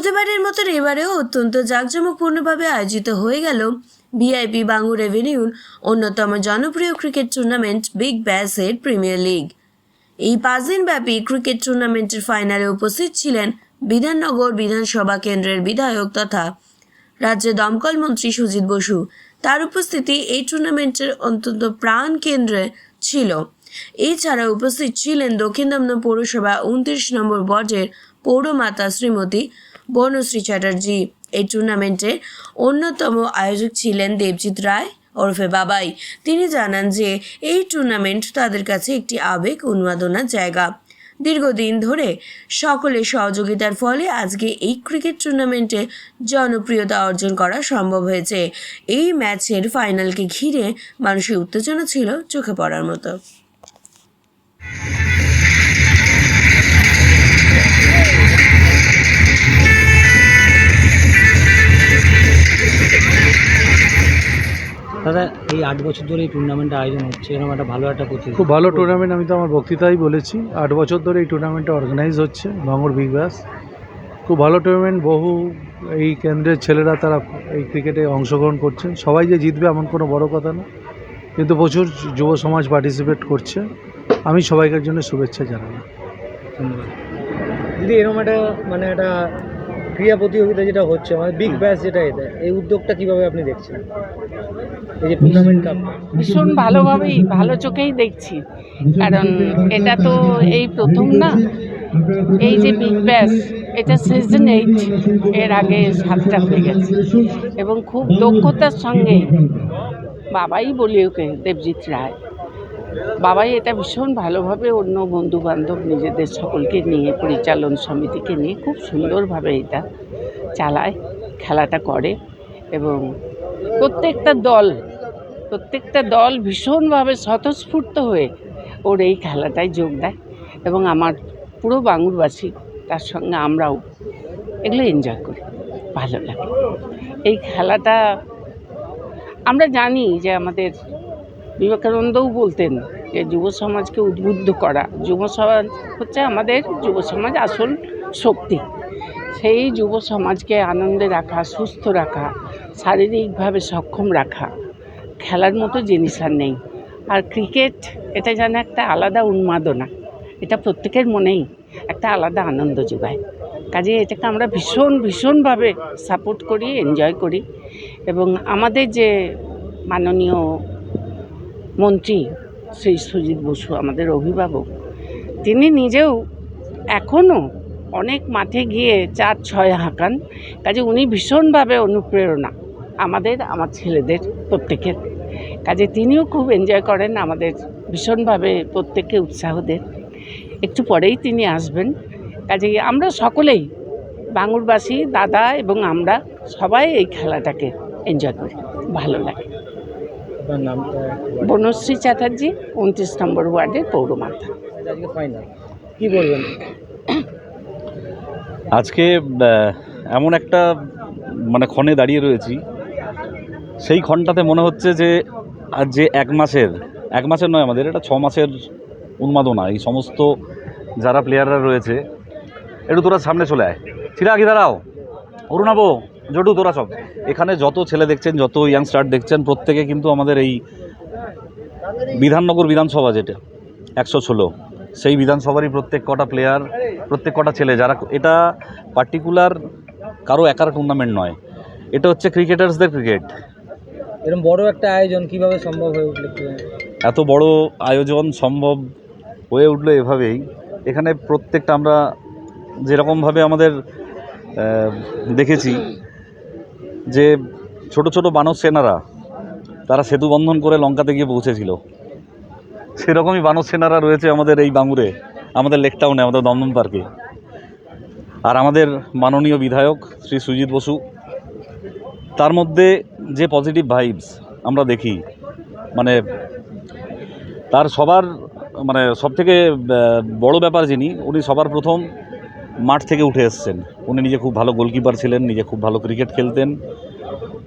প্রতিবারের মতন এবারেও অত্যন্ত জাঁকজমকপূর্ণভাবে আয়োজিত হয়ে গেল ভিআইপি বাঙ্গু রেভিনিউর অন্যতম জনপ্রিয় ক্রিকেট টুর্নামেন্ট বিগ ব্যাসের প্রিমিয়ার লিগ। এই পাঁচ দিনব্যাপী ক্রিকেট টুর্নামেন্টের ফাইনালে উপস্থিত ছিলেন বিধাননগর বিধানসভা কেন্দ্রের বিধায়ক তথা রাজ্যের দমকল মন্ত্রী সুজিত বসু। তার উপস্থিতি এই টুর্নামেন্টের অত্যন্ত প্রাণ কেন্দ্রে ছিল। এছাড়া উপস্থিত ছিলেন দক্ষিণ দমদম পৌরসভা উনত্রিশ নম্বর বর্জের পৌরমাতা শ্রীমতী বনশ্রী চ্যাটার্জি এই টুর্নামেন্টের অন্যতম আয়োজক ছিলেন দেবজিৎ রায়, ওরফে বাবাই। তিনি জানান যে, এই টুর্নামেন্ট তাদের কাছে একটি আবেগ উন্মাদনার জায়গা। দীর্ঘদিন ধরে সকলের সহযোগিতার ফলে আজকে এই ক্রিকেট টুর্নামেন্টে জনপ্রিয়তা অর্জন করা সম্ভব হয়েছে। এই ম্যাচের ফাইনালকে ঘিরে মানুষের উত্তেজনা ছিল চোখে পড়ার মতো। দাদা এই আট বছর ধরে এই টুর্নামেন্টটা আয়োজন হচ্ছে এরকম একটা ভালো একটা প্রতিযোগিতা। খুব ভালো টুর্নামেন্ট আমি তো আমার বক্তৃতাই বলেছি। আট বছর ধরে এই টুর্নামেন্টটা অর্গানাইজ হচ্ছে ভাঙড় বিগ ব্যাস খুব ভালো টুর্নামেন্ট বহু এই কেন্দ্রের ছেলেরা তারা এই ক্রিকেটে অংশগ্রহণ করছেন। সবাই যে জিতবে এমন কোনো বড় কথা না। কিন্তু প্রচুর যুব সমাজ পার্টিসিপেট করছে। আমি সবাইকার জন্য শুভেচ্ছা জানাই। ধন্যবাদ। দিদি এরকম একটা মানে একটা ক্রীড়া প্রতিযোগিতা যেটা হচ্ছে মানে বিগ ব্যাস যেটা এটা এই উদ্যোগটা কীভাবে আপনি দেখছেন? এই যে টুর্নামেন্ট কাপ ভীষণ ভালোভাবেই ভালো চোখেই দেখছি। কারণ এটা তো এই প্রথম না। এই যে বিগ ব্যাস এটা সিজন এইট এর আগে সাতটা হয়ে গেছে। এবং খুব দক্ষতার সঙ্গে বাবাই বলি ওকে দেবজিৎ রায়। বাবাই এটা ভীষণ ভালোভাবে অন্য বন্ধু বান্ধব নিজেদের সকলকে নিয়ে, পরিচালন সমিতিকে নিয়ে খুব সুন্দরভাবে এটা চালায়, খেলাটা করে এবং প্রত্যেকটা দল প্রত্যেকটা দল ভীষণভাবে স্বতঃস্ফূর্ত হয়ে ওর এই খেলাটায় যোগ দেয় এবং আমার পুরো বাঙুরবাসী তার সঙ্গে আমরাও এগুলো এনজয় করি, ভালো লাগে। এই খেলাটা আমরা জানি যে আমাদের বিবেকানন্দও বলতেন যে যুব সমাজকে উদ্বুদ্ধ করা। যুব সমাজ হচ্ছে আমাদের যুব সমাজ আসল শক্তি। সেই যুব সমাজকে আনন্দে রাখা, সুস্থ রাখা, শারীরিকভাবে সক্ষম রাখা খেলার মতো জিনিস আর নেই। আর ক্রিকেট, এটা যেন একটা আলাদা উন্মাদনা। এটা প্রত্যেকের মনেই একটা আলাদা আনন্দ যোগায়। কাজে এটাকে আমরা ভীষণ, ভীষণভাবে সাপোর্ট করি এনজয় করি। এবং আমাদের যে মাননীয় মন্ত্রী শ্রী সুজিত বসু, আমাদের অভিভাবক। তিনি নিজেও এখনও অনেক মাঠে গিয়ে চার ছয় হাঁকান, কাজে উনি ভীষণভাবে অনুপ্রেরণা আমাদের, আমার ছেলেদের প্রত্যেকের। কাজে তিনিও খুব এনজয় করেন আমাদের ভীষণভাবে প্রত্যেককে উৎসাহ দেন। একটু পরেই তিনি আসবেন। কাজে আমরা সকলেই বাঙুরবাসী, দাদা এবং আমরা সবাই এই খেলাটাকে এনজয় করি। ভালো লাগে। আপনার নামটা বনশ্রী চ্যাটার্জি উনত্রিশ নম্বর ওয়ার্ডের পৌরমাতা। আজকে ফাইনাল কি বলবেন? আজকে এমন একটা মানে ক্ষণে দাঁড়িয়ে রয়েছি। সেই ক্ষণটাতে মনে হচ্ছে যে আজ যে এক মাসের এক মাসের নয় আমাদের এটা ছ মাসের উন্মাদনা। এই সমস্ত যারা প্লেয়াররা রয়েছে একটু তোরা সামনে চলে আয়। চিরাগি দাঁড়াও। অরুণাবো জটু তোরা সব। এখানে যত ছেলে দেখছেন যত ইয়াংস্টার দেখছেন প্রত্যেকে কিন্তু আমাদের এই বিধাননগর বিধানসভা যেটা একশো ষোলো সেই বিধানসভারই প্রত্যেক কটা প্লেয়ার প্রত্যেক কটা ছেলে যারা এটা পার্টিকুলার কারও একার টুর্নামেন্ট নয়। এটা হচ্ছে ক্রিকেটার্সদের ক্রিকেট এরকম বড় একটা আয়োজন কীভাবে সম্ভব হয়ে উঠল এত বড় আয়োজন সম্ভব হয়ে উঠল এভাবেই। এখানে প্রত্যেকটা আমরা যেরকমভাবে আমাদের দেখেছি যে ছোট ছোট বানর সেনারা, তারা সেতু বন্ধন করে লঙ্কাতে গিয়ে পৌঁছেছিল। সেরকমই বানর সেনারা রয়েছে আমাদের এই বাঙুরে আমাদের লেক টাউনে, আমাদের দমদম পার্কে। আর আমাদের মাননীয় বিধায়ক শ্রী সুজিত বসু, তার মধ্যে যে পজিটিভ ভাইবস আমরা দেখি মানে তার সবার মানে সবথেকে বড় ব্যাপার যিনি, উনি সবার প্রথম মাঠ থেকে উঠে এসছেন। উনি নিজে খুব ভালো গোলকিপার ছিলেন নিজে খুব ভালো ক্রিকেট খেলতেন।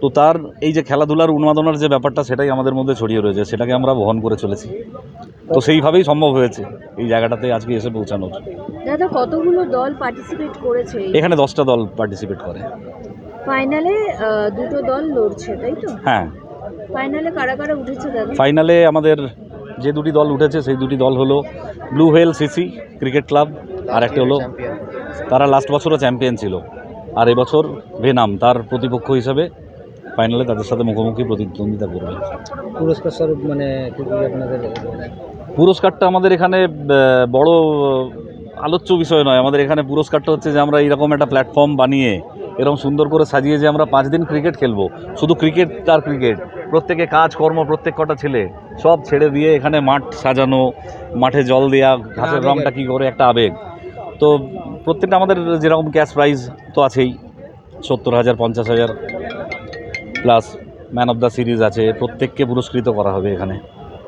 তো তার এই যে খেলাধুলার উন্মাদনার যে ব্যাপারটা সেটাই আমাদের মধ্যে ছড়িয়ে রয়েছে সেটাকে আমরা বহন করে চলেছি। তো সেইভাবেই সম্ভব হয়েছে এই জায়গাটাতে আজকে এসে পৌঁছানোর। দাদা কতগুলো দল পার্টিসিপেট করেছে এখানে দশটা দল পার্টিসিপেট করে। ফাইনালে দুটো দল লড়ছে তাই তো? হ্যাঁ। ফাইনালে কারা কারা উঠেছে দাদা? ফাইনালে আমাদের যে দুটি দল উঠেছে সেই দুটি দল হলো blue whale CC cricket club আর একটা হলো তারা লাস্ট বছরও চ্যাম্পিয়ন ছিল। আর এবছর ভেনাম তার প্রতিপক্ষ হিসাবে ফাইনালে তাদের সাথে মুখোমুখি প্রতিদ্বন্দ্বিতা করবে। পুরস্কার স্বরূপ মানে আপনাদের পুরস্কারটা আমাদের এখানে বড় আলোচ্য বিষয় নয়। আমাদের এখানে পুরস্কারটা হচ্ছে যে আমরা এরকম একটা প্ল্যাটফর্ম বানিয়ে এরকম সুন্দর করে সাজিয়ে যে আমরা পাঁচ দিন ক্রিকেট খেলব। শুধু ক্রিকেট তার ক্রিকেট প্রত্যেকে কাজ কর্ম প্রত্যেক কটা ছেলে সব ছেড়ে দিয়ে এখানে মাঠ সাজানো মাঠে জল দেওয়া ঘাসের আবেগ রংটা কী। করে একটা আবেগ। তো প্রত্যেকটা আমাদের যেরকম ক্যাশ প্রাইজ তো আছেই। সত্তর হাজার পঞ্চাশ হাজার plus man of the series আছে। প্রত্যেককে পুরস্কৃত করা হবে এখানে।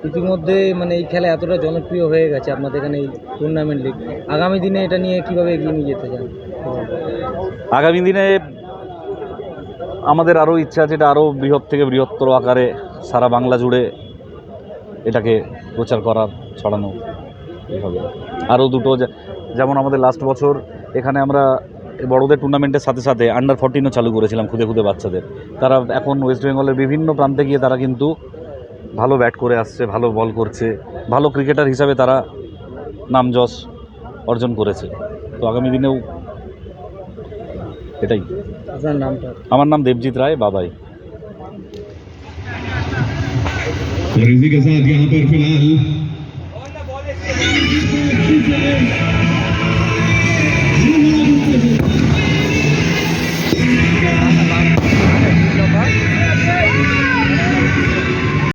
ইতিমধ্যে মানে এই খেলা এতটা জনপ্রিয় হয়ে গেছে আপনাদের এখানে এই টুর্নামেন্ট লিগ আগামী দিনে এটা নিয়ে কীভাবে এগিয়ে নিয়ে যেতে চান? আগামী দিনে আমাদের আরও ইচ্ছা আছে এটা আরও বৃহৎ থেকে বৃহত্তর আকারে সারা বাংলা জুড়ে এটাকে প্রচার করার ছড়ানো। এভাবে আরও দুটো যে- যেমন আমাদের লাস্ট বছর এখানে আমরা বড়দের টুর্নামেন্টের সাথে সাথে আন্ডার ফোরটিনও চালু করেছিলাম খুদে খুদে বাচ্চাদের তারা এখন ওয়েস্ট বেঙ্গলের বিভিন্ন প্রান্তে গিয়ে তারা কিন্তু ভালো ব্যাট করে আসছে ভালো বল করছে ভালো ক্রিকেটার হিসাবে তারা নাম যশ অর্জন করেছে তো আগামী দিনেও এটাই আপনার নামটা আমার নাম দেবজিৎ রায় বাবাই और इसी के साथ यहाँ पर फिलहाल